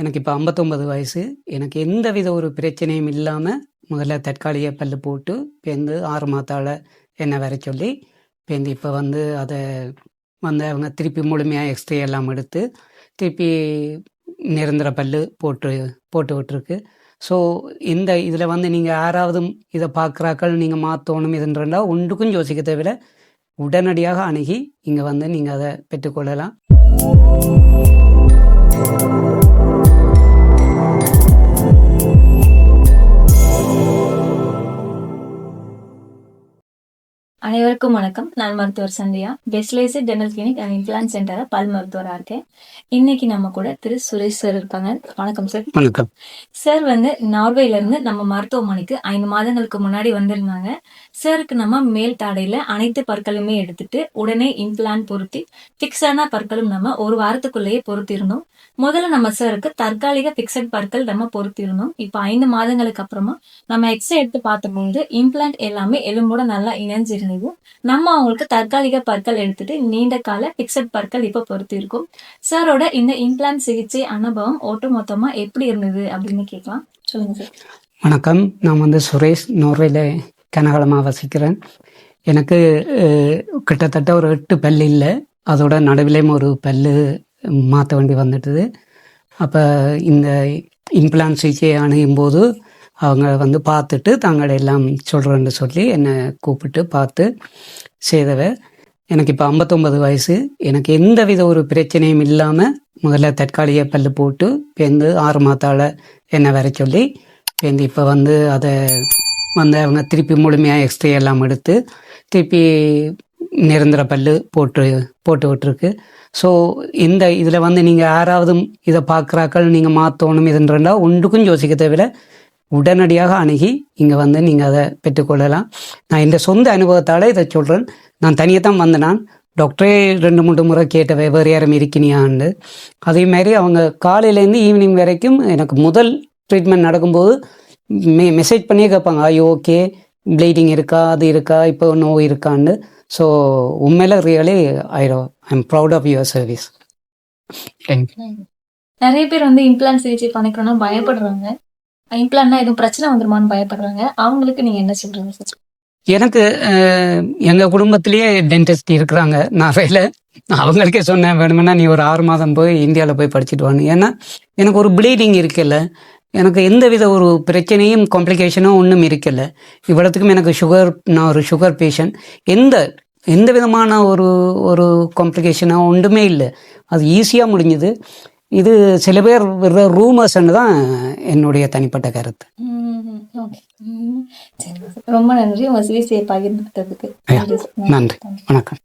எனக்கு இப்போ ஐம்பத்தொம்பது வயசு. எனக்கு எந்த வித ஒரு பிரச்சனையும் இல்லாமல் முதல்ல தற்காலிக பல்லு போட்டு பேருந்து ஆறு மாத்தால் என்ன வர சொல்லி பேருந்து இப்போ வந்து அதை வந்து அவங்க திருப்பி முழுமையாக எக்ஸ்ரே எல்லாம் எடுத்து திருப்பி நிரந்தர பல்லு போட்டு போட்டு விட்டுருக்கு. ஸோ இந்த இதில் வந்து நீங்கள் யாராவது இதை பார்க்குறாக்கள் நீங்கள் மாற்றணும் இதுன்றா ஒன்றுக்கும் யோசிக்க தேவையில்ல. உடனடியாக அணுகி இங்கே வந்து நீங்கள் அதை பெற்றுக்கொள்ளலாம். அனைவருக்கும் வணக்கம். நான் மருத்துவர் Sandhya. பெஸ்ட்லைசு dental clinic and implant center பல் மருத்துவராக இருக்கேன். இன்னைக்கு நம்ம கூட திரு சுரேஷ் சார் இருக்காங்க வணக்கம் சார் வணக்கம். சார் வந்து நார்வேல இருந்து நம்ம மருத்துவமனைக்கு ஐந்து மாதங்களுக்கு முன்னாடி வந்திருந்தாங்க. சாருக்கு நம்ம மேல் தாடையில அனைத்து பற்களுமே எடுத்துட்டு உடனே இம்ப்ளான் பொருத்தி பிக்ஸான பற்களும் நம்ம ஒரு வாரத்துக்குள்ளேயே பொருத்திருந்தோம் முதல்ல நம்ம சாருக்கு தற்காலிக பிக்சட் பற்கள் நம்ம பொருத்திருந்தோம் இப்போ ஐந்து மாதங்களுக்கு அப்புறமா நம்ம எக்ஸ்ரே எடுத்து பார்த்தபோது இம்ப்ளான்ட் எல்லாமே எலும்போட நல்லா இணைஞ்சிருந்தது நம்ம அவங்களுக்கு தற்காலிக பற்கள் எடுத்துட்டு நீண்ட கால பிக்சட் பற்கள் இப்போ பொறுத்து இருக்கும். சாரோட இந்த இம்ப்ளான் சிகிச்சை அனுபவம் ஒட்டுமொத்தமாக எப்படி இருந்தது அப்படின்னு கேட்கலாம். சொல்லுங்க சார் வணக்கம். நான் வந்து சுரேஷ் நோர்வேல கனகாலமாக வசிக்கிறேன். எனக்கு கிட்டத்தட்ட ஒரு எட்டு பல் இல்லை. அதோட நடுவிலையும் ஒரு பல் மாற்ற வேண்டி வந்துட்டுது. அப்போ இந்த இம்ப்ளான் சிகிச்சை அணுகும் போது அவங்க வந்து பார்த்துட்டு தாங்கள் எல்லாம் சொல்கிறேன்னு சொல்லி என்னை கூப்பிட்டு பார்த்து செய்தவ எனக்கு இப்போ ஐம்பத்தொம்பது வயசு. எனக்கு எந்த வித ஒரு பிரச்சனையும் இல்லாமல் முதல்ல தற்காலிக பல்லு போட்டு பேந்து ஆறு மாத்தால் என்னை வர சொல்லி பேந்து இப்போ வந்து அதை வந்து அவங்க திருப்பி முழுமையாக எக்ஸ்ரே எல்லாம் எடுத்து திருப்பி நிரந்தர பல்லு போட்டு போட்டு விட்டுருக்கு. ஸோ இந்த இதில் வந்து நீங்கள் யாராவது இதை பார்க்குறாக்கள் நீங்கள் மாற்றணும் இதுன்றா ஒன்றுக்கும் யோசிக்க தேவையில்லை. உடனடியாக அணுகி இங்கே வந்து நீங்கள் அதை பெற்றுக்கொள்ளலாம். நான் இந்த சொந்த அனுபவத்தால் இதை சொல்கிறேன் நான் தனியாக தான் வந்தேன் நான் டாக்டரே ரெண்டு மூன்று முறை கேட்டவை வேறு யாரும் இருக்கினியான்னு அதே மாதிரி அவங்க காலையிலேருந்து ஈவினிங் வரைக்கும் எனக்கு முதல் ட்ரீட்மெண்ட் நடக்கும்போது மெ மெசேஜ் பண்ணியே கேட்பாங்க. ஐயோ ஓகே ப்ளீடிங் இருக்கா? அது இருக்கா? இப்போ நோய் இருக்கான்னு. ஸோ உண்மையில really I I am proud of your service thank you நிறைய பேர் வந்து இம்ப்ளான்ட் சிகிச்சை பண்ணிக்கணும்னா பயப்படுறாங்க. இம்ப்ளான்ட்னா எதுவும் பிரச்சனை வந்துருமான்னு பயப்படுறாங்க. அவங்களுக்கு நீங்க என்ன சொல்றீங்க சார் எனக்கு எங்கள் எங்க குடும்பத்திலேயே டென்டிஸ்ட் இருக்கிறாங்க. நான் வேலை அவங்களுக்கே சொன்னேன் வேணுமென்னா நீ ஒரு ஆறு மாதம் போய் இந்தியாவில் போய் படிச்சுட்டு வாங்க ஏன்னா எனக்கு ஒரு ப்ளீடிங் இருக்குல்ல. எனக்கு எந்த வித ஒரு பிரச்சனையும் காம்ப்ளிகேஷனும் ஒன்றும் இருக்கல. இவ்வளோத்துக்கும் எனக்கு சுகர் நான் ஒரு சுகர் பேஷண்ட் எந்த எந்த விதமான ஒரு ஒரு காம்ப்ளிகேஷனோ ஒன்றுமே இல்லை. அது ஈஸியாக முடிஞ்சுது. இது சில பேர் விடுற ரூமர்ஸ்ன்னு தான் என்னுடைய தனிப்பட்ட கருத்து. ரொம்ப நன்றி. உங்க சிகிச்சையை பகிர்ந்துட்டதுக்கு நன்றி. வணக்கம்.